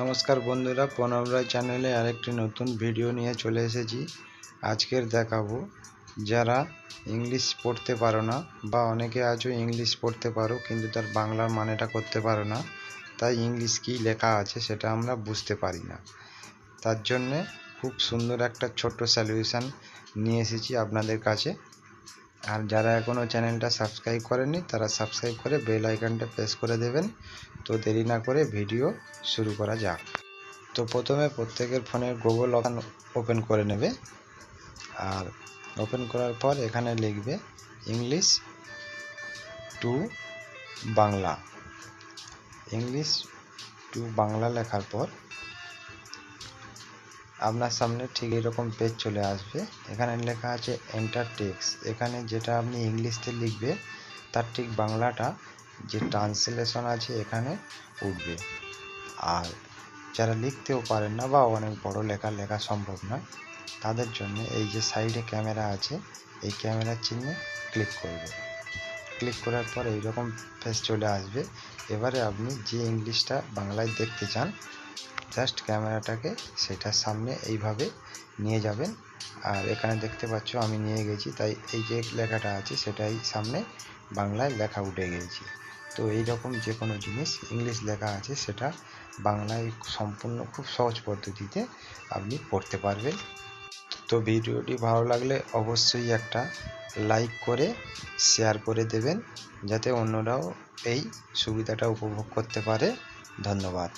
নমস্কার বন্ধুরা, প্রণব রায় চ্যানেলে আরেকটি নতুন ভিডিও নিয়ে চলে এসেছি। আজকের দেখাবো, যারা ইংলিশ পড়তে পারো না, বা অনেকে আছো ইংলিশ পড়তে পারো, কিন্তু তার বাংলার মানেটা করতে পারো না, তাই ইংলিশ কী লেখা আছে সেটা আমরা বুঝতে পারি না। তার জন্যে খুব সুন্দর একটা ছোট্ট সলিউশন নিয়ে এসেছি আপনাদের কাছে। আর যারা এখনও চ্যানেলটা সাবস্ক্রাইব করেননি, তারা সাবস্ক্রাইব করে বেল আইকনটা প্রেস করে দেবেন। তো দেরি না করে ভিডিও শুরু করা যাক। তো প্রথমে প্রত্যেকের ফোনের গুগল ওপেন করে নেবে। আর ওপেন করার পর এখানে লিখবে English to Bangla. English to Bangla লেখার পর আপনার সামনে ঠিক এরকম পেজ চলে আসবে। এখানে লেখা আছে এন্টার টেক্স এখানে যেটা আপনি ইংলিশতে লিখবে, তার ঠিক বাংলাটা যে ট্রান্সলেশন আছে এখানে উঠবে। আর যারা লিখতেও পারেন না বা অনেক বড় লেখা লেখা সম্ভব না, তাদের জন্য এই যে সাইডে ক্যামেরা আছে, এই ক্যামেরার চিহ্নে ক্লিক করবে। ক্লিক করার পর এইরকম ফেস চলে আসবে। এবারে আপনি যে ইংলিশটা বাংলায় দেখতে চান জাস্ট ক্যামেরাটাকে সেটার সামনে এইভাবে নিয়ে যাবেন। আর এখানে দেখতে পাচ্ছ আমি নিয়ে গেছি, তাই এই যে লেখাটা আছে সেটাই সামনে বাংলায় লেখা উঠে গেছি। তো এই রকম যে কোনো জিনিস ইংলিশ লেখা আছে সেটা বাংলায় সম্পূর্ণ খুব সহজ পদ্ধতিতে আপনি পড়তে পারবেন। তো ভিডিওটি ভালো লাগলে অবশ্যই একটা লাইক করে, শেয়ার করে দেবেন, যাতে অন্যরাও এই সুবিধাটা উপভোগ করতে পারে। ধন্যবাদ।